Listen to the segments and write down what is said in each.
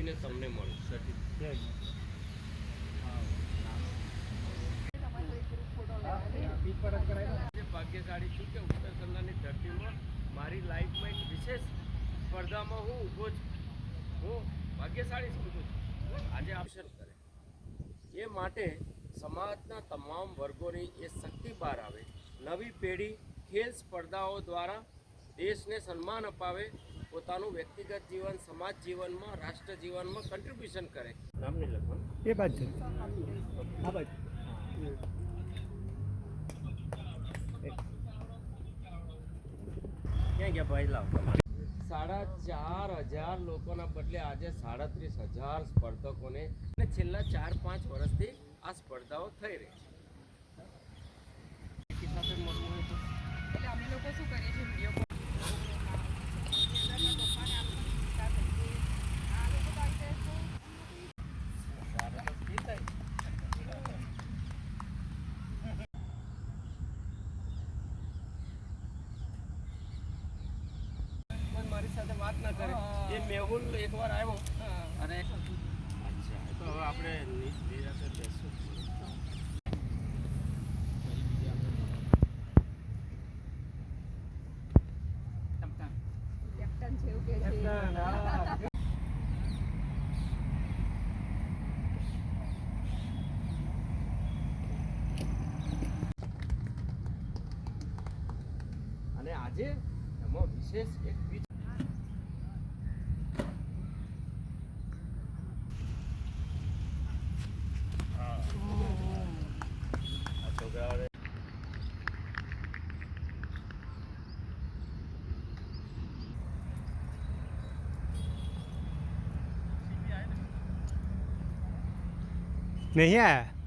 બોલીને તમને મળું. ભાગ્યશાળી છું કે ઉત્તર કન્નાની ધરતીમાં મારી લાઈફમાં એક વિશેષ સ્પર્ધામાં હું ઊભો છું. હું ભાગ્યશાળી છું આજે આપશન કરે. એ માટે સમાજના તમામ વર્ગોની એ શક્તિ બહાર આવે. નવી પેઢી ખેલ સ્પર્ધાઓ દ્વારા દેશને સન્માન અપાવે. પોતાનું વ્યક્તિગત જીવન સમાજ જીવનમાં રાષ્ટ્ર જીવનમાં કન્ટ્રીબ્યુશન કરે. નામ લખવાનું? એ બાજુ. આ બાજુ. ક્યાં ગયા ભાઈ? લાવ. સાડા ચાર હજાર લોકોના બદલે આજે સાડત્રીસ હજાર સ્પર્ધકોને અને છેલ્લા ચાર પાંચ વર્ષથી આ સ્પર્ધાઓ થઈ રહી છે. એટલે અમે લોકો શું કરીએ છીએ? વીડિયો વાત ના કરે. એ મેહુલ એકવાર આવ્યો. અને તો હવે આપણે અને આજે એમાં વિશેષ એક બીજ આ છોકરાઓને નહીં આયા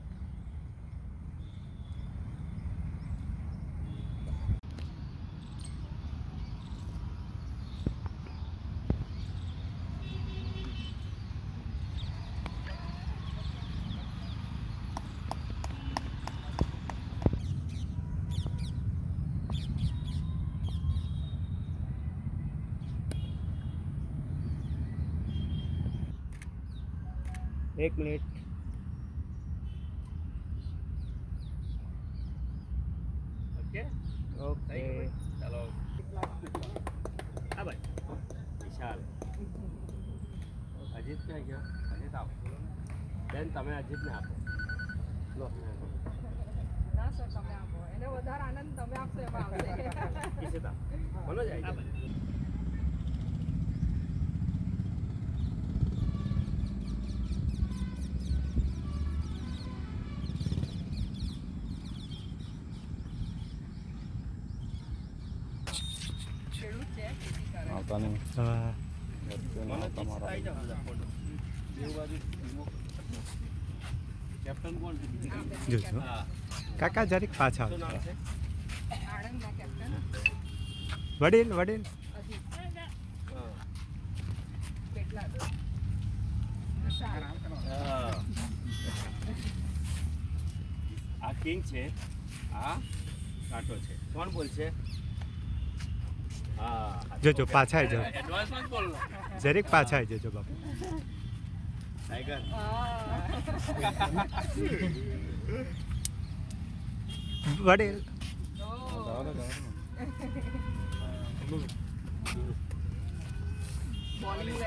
એક મિનિટ. ઓકે? ઓકે. ચાલો. હા ભાઈ. વિશાલ. અજીત ક્યાં ગયો? અજીત આપો બેન તમે અજીતને આપો. લો. ના સર તમે આપો. એને વધારે આનંદ તમે આપશો એમાં આવશે. મનોજ આવી છે જોજો હા કાકા જરીક પાછા. છે વડીલ વડીલ. આ કિંગ છે આ કાંટો છે કોણ બોલશે હા જોજો, પાછા આવી જાઓ. એડવાન્સમાં જ બોલનો જરીક પાછા આવી જજો બાપુ. ટાઈગર વડીલ બોલિંગ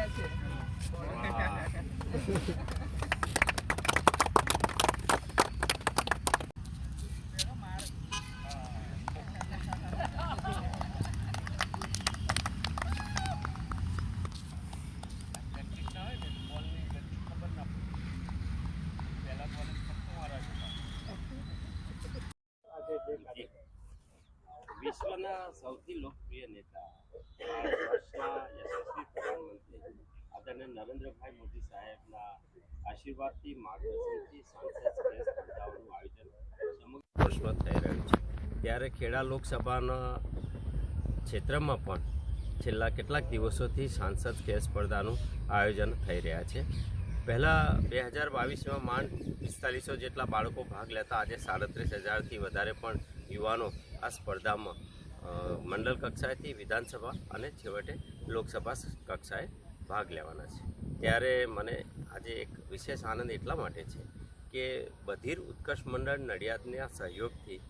વિશ્વના સૌથી લોકપ્રિય નેતા ભારત યશસ્વી પ્રધાનમંત્રી આદરણીય નરેન્દ્રભાઈ મોદી સાહેબના આશીર્વાદથી માર્ગદર્શનથી સાંસદ સ્પેસ સ્પર્ધાઓનું આયોજન. સમગ્ર વર્ષમાં થઈ રહ્યું છે. ત્યારે ખેડા લોકસભાના ક્ષેત્રમાં પણ છેલ્લા કેટલાક દિવસોથી સાંસદ ખેલ સ્પર્ધાનું આયોજન થઈ રહ્યા છે. પહેલાં બે હજાર બાવીસમાં માંડ પિસ્તાલીસો જેટલા બાળકો ભાગ લેતા આજે સાડત્રીસ હજારથી વધારે પણ યુવાનો આ સ્પર્ધામાં મંડળ કક્ષાએથી વિધાનસભા અને છેવટે લોકસભા કક્ષાએ ભાગ લેવાના છે. ત્યારે મને આજે એક વિશેષ આનંદ એટલા માટે છે કે બધીર ઉત્કર્ષ મંડળ નડિયાદના સહયોગથી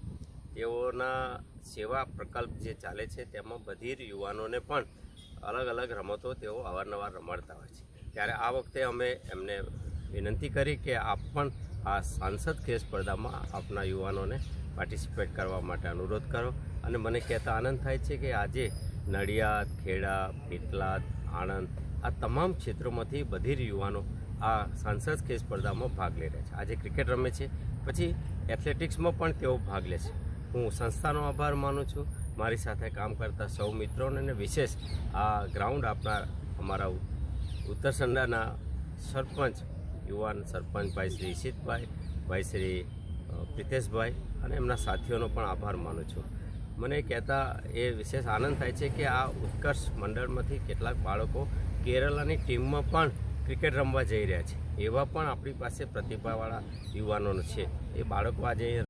તેઓના સેવા પ્રકલ્પ જે ચાલે છે તેમાં બધીર યુવાનોને પણ અલગ અલગ રમતો તેઓ અવારનવાર રમાડતા હોય છે. ત્યારે આ વખતે અમે એમને વિનંતી કરી કે આપ પણ આ સાંસદ ખેલ સ્પર્ધામાં આપના યુવાનોને પાર્ટિસિપેટ કરવા માટે અનુરોધ કરો. અને મને કહેતા આનંદ થાય છે કે આજે નડિયાદ, ખેડા પેટલાદ આણંદ આ તમામ ક્ષેત્રોમાંથી બધીર યુવાનો આ સાંસદ ખેલ સ્પર્ધામાં ભાગ લઈ રહ્યા છે. આજે ક્રિકેટ રમે છે. પછી એથ્લેટિક્સમાં પણ તેઓ ભાગ લે છે. હું સંસ્થાનો આભાર માનું છું. મારી સાથે કામ કરતા સૌ મિત્રોને અને વિશેષ આ ગ્રાઉન્ડ આપનાર અમારા ઉત્તર સંડાના સરપંચ, યુવાન સરપંચ ભાઈ શ્રી ઈશિતભાઈ, ભાઈ શ્રી પ્રિતેશભાઈ અને એમના સાથીઓનો પણ આભાર માનું છું. મને કહેતા એ વિશેષ આનંદ થાય છે કે આ ઉત્કર્ષ મંડળમાંથી કેટલાક બાળકો કેરલાની ટીમમાં પણ ક્રિકેટ રમવા જઈ રહ્યા છે. એવા પણ આપણી પાસે પ્રતિભાવાળા યુવાનો છે. એ બાળકો આજે